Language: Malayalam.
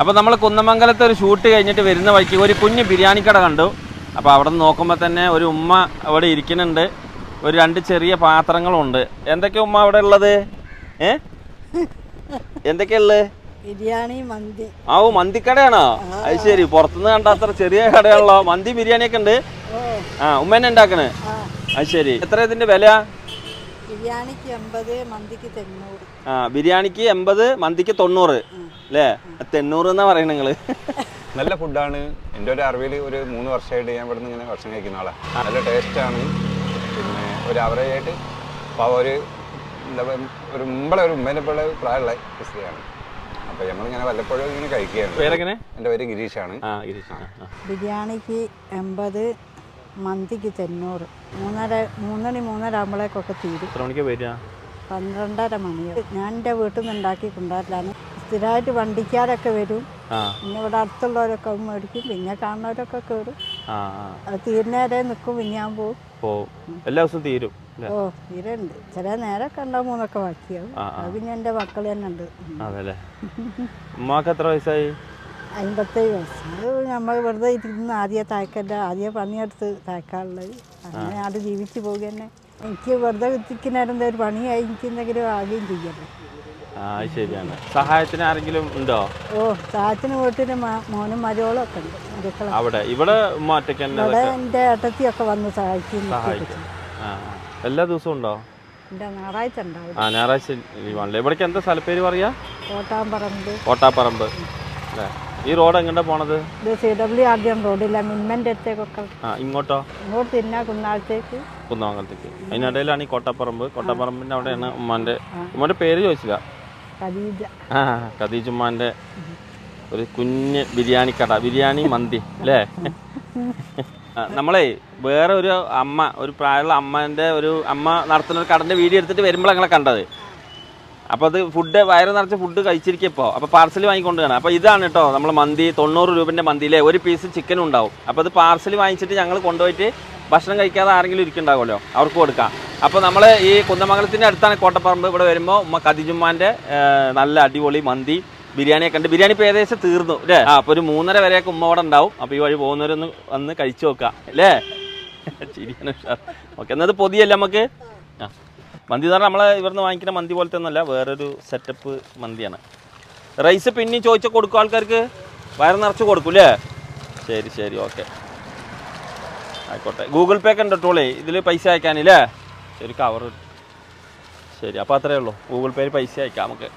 അപ്പോൾ നമ്മൾ കുന്നമംഗലത്തെ ഒരു ഷൂട്ട് കഴിഞ്ഞിട്ട് വരുന്ന വഴിക്ക് ഒരു കുഞ്ഞ് ബിരിയാണി കട കണ്ടു. അപ്പോൾ അവിടെ നിന്ന് നോക്കുമ്പോൾ തന്നെ ഒരു ഉമ്മ അവിടെ ഇരിക്കുന്നുണ്ട്. ഒരു രണ്ട് ചെറിയ പാത്രങ്ങളും ഉണ്ട് എന്തൊക്കെയാ ഉമ്മ അവിടെ ഉള്ളത്? ഏ? എന്തൊക്കെയുള്ളത് ബിരിയാണി മന്തി. ആ ഓ മന്തിക്കടയാണോ? അത് ശരി. പുറത്തുനിന്ന് കണ്ട അത്ര ചെറിയ കടയാണല്ലോ. മന്തി ബിരിയാണിയൊക്കെ ഉണ്ട്. ആ ഉമ്മ തന്നെ ഉണ്ടാക്കണേ? അത് ശരി. എത്ര ഇതിന്റെ വില? ബിരിയാണിക്ക് എൺപത് മന്തിക്ക് തൊണ്ണൂറ്. ആ ബിരിയാണിക്ക് എൺപത് മന്തിക്ക് തൊണ്ണൂറ്. അല്ലേ? തെണ്ണൂറ് എന്നാ പറയണ നിങ്ങൾ? നല്ല ഫുഡാണ്. എന്റെ ഒരു അറിവിൽ ഒരു മൂന്ന് വർഷമായിട്ട് ഞാൻ ഇവിടെ നിന്ന് ഇങ്ങനെ ഭക്ഷണം കഴിക്കുന്ന ആളാണ് നല്ല ടേസ്റ്റാണ്. പിന്നെ ഒരു average ആയിട്ട് അപ്പോൾ ഒരു എന്താ പറയുക ഒരു മുമ്പളെ ഒരു ഉമ്മേനെ പോലെ പ്രായമുള്ള സ്ത്രീയാണ് അപ്പോൾ നമ്മളിങ്ങനെ വല്ലപ്പോഴും ഇങ്ങനെ കഴിക്കുകയാണ്. പേരെങ്ങനെ? എന്റെ പേര് ഗിരീഷാണ്. ആ ആ. ബിരിയാണിക്ക് എൺപത് മന്തിക്ക് തെന്നൂറ് മൂന്നര മൂന്നണി മൂന്നര ആകുമ്പോഴേക്കൊക്കെ തീരും. എത്ര മണിക്ക് വരിക? പന്ത്രണ്ടര മണിയോ ഞാൻ എന്റെ വീട്ടിൽ നിന്ന് ഉണ്ടാക്കി കൊണ്ടുവരലാണ്. സ്ഥിരമായിട്ട് വണ്ടിക്കാരൊക്കെ വരും. പിന്നെ ഇവിടെ അടുത്തുള്ളവരൊക്കെ മേടിക്കും. പിന്നെ കാണുന്നവരൊക്കെ കയറും. അത് തീരുന്നേരെ നിൽക്കും. പിന്നെ ഞാൻ പോകും പോവും. എല്ലാ ദിവസവും തീരും ഓ തീരുണ്ട്. ചില നേരമൊക്കെ ഉണ്ടാവും മൂന്നൊക്കെ ബാക്കിയാവും. ആ. അത് പിന്നെ എന്റെ മക്കൾ തന്നെ ഉണ്ട് ഉമ്മാക്ക് എത്ര വയസ്സായി? അമ്പത്തേഴ് വയസ്സ്. നമ്മൾ വെറുതെ ഇരുന്ന് ആദ്യം തായ്ക്കല്ല ആദ്യം പണിയെടുത്ത് തായ്ക്കാറുള്ളത് അങ്ങനെ അത് ജീവിച്ചു പോകുക തന്നെ എനിക്ക് വെറുതെ കുത്തിക്കുന്നേരം ഒരു പണിയായി എന്തെങ്കിലും ആകുകയും ചെയ്യല്ലോ ആ ശരിയാണ്. സഹായത്തിന് ആരെങ്കിലും ഉണ്ടോ? ഓ സഹായത്തിന് വീട്ടിന് മോനും മരോളും ഒക്കെ ഉണ്ട്. അവിടെ? ഇവിടെ ഇവിടെ എന്റെ ഏട്ടത്തിയൊക്കെ വന്ന് സഹായിക്കും. എല്ലാ ദിവസവും ഉണ്ടോ? ഞായറാഴ്ച ഉണ്ടാവും. ആ ഞായറാഴ്ച ലീവാണല്ലേ? ഇവിടേക്ക് എന്താ സ്ഥലപ്പേര് പറയാ? കോട്ടാമ്പറമ്പ്. കോട്ടാപ്പറമ്പ്. അല്ലേ? ഈ റോഡ് എങ്ങോട്ടാ പോണത്? ഇത് സി ഡബ്ല്യു ആദ്യം റോഡില്ല മിന്മന്റെ അടുത്തേക്കൊക്കെ ആ ഇങ്ങോട്ടോ? ഇങ്ങോട്ട് തിന്നാ കുന്നാളത്തേക്ക് കുന്നമംഗലത്തേക്ക് അതിനിടയിലാണ് ഈ കോട്ടപ്പറമ്പ്. കോട്ടപ്പറമ്പിന്റെ അവിടെയാണ് ഉമ്മാന്റെ ഉമ്മാന്റെ പേര് ചോദിച്ചില്ല. ഖദീജ. ആ ഖദീജ് ഉമ്മാന്റെ ഒരു കുഞ്ഞ് ബിരിയാണി കട ബിരിയാണി മന്തി അല്ലേ നമ്മളെ വേറെ ഒരു അമ്മ ഒരു പ്രായമുള്ള അമ്മന്റെ ഒരു അമ്മ നടത്തുന്ന ഒരു കടന്റെ വീഡിയോ എടുത്തിട്ട് വരുമ്പോൾ ഞങ്ങളെ കണ്ടത്. അപ്പോൾ അത് ഫുഡ് വയറ് നിറച്ച് ഫുഡ് കഴിച്ചിരിക്കപ്പോൾ അപ്പോൾ പാർസൽ വാങ്ങിക്കൊണ്ട് വേണം അപ്പോൾ ഇതാണ് കേട്ടോ നമ്മൾ മന്തി. തൊണ്ണൂറ് രൂപന്റെ മന്തിയിലെ ഒരു പീസ് ചിക്കൻ ഉണ്ടാവും. അപ്പോൾ അത് പാർസൽ വാങ്ങിച്ചിട്ട് ഞങ്ങൾ കൊണ്ടുപോയിട്ട് ഭക്ഷണം കഴിക്കാതെ ആരെങ്കിലും ഇരിക്കുന്നുണ്ടാവുമല്ലോ. അവർക്ക് കൊടുക്കാം. അപ്പോൾ നമ്മൾ ഈ കുന്നമംഗലത്തിന്റെ അടുത്താണ് കോട്ടപ്പറമ്പ്. ഇവിടെ വരുമ്പോൾ ഉമ്മ കതിജുമ്മാന്റെ നല്ല അടിപൊളി മന്തി ബിരിയാണിയൊക്കെ ഉണ്ട്. ബിരിയാണി ഇപ്പോൾ ഏകദേശം തീർന്നു അല്ലേ? ആ അപ്പോൾ ഒരു മൂന്നര വരെയൊക്കെ ഉമ്മ അവിടെ ഉണ്ടാവും. അപ്പോൾ ഈ വഴി പോകുന്നവരൊന്ന് വന്ന് കഴിച്ചു നോക്കാം അല്ലേ? ശരിയാണ് ഓക്കെ എന്നത് പൊതിയല്ലേ നമുക്ക് ആ. മന്തി എന്ന് പറഞ്ഞാൽ നമ്മൾ ഇവിടുന്ന് വാങ്ങിക്കുന്ന മന്തി പോലത്തെ ഒന്നുമല്ല വേറൊരു സെറ്റപ്പ് മന്തിയാണ്. റൈസ് പിന്നെയും ചോദിച്ചാൽ കൊടുക്കും ആൾക്കാർക്ക്? വയറ് നിറച്ച് കൊടുക്കും അല്ലേ ശരി ശരി ഓക്കെ ആയിക്കോട്ടെ. ഗൂഗിൾ പേ ഒക്കെ ഉണ്ട് ടോളേ ഇതിൽ പൈസ അയക്കാനില്ലേ ശരി കവർ ശരി അപ്പോൾ അത്രയേ ഉള്ളൂ. ഗൂഗിൾ പേയിൽ പൈസ അയക്കാം നമുക്ക്.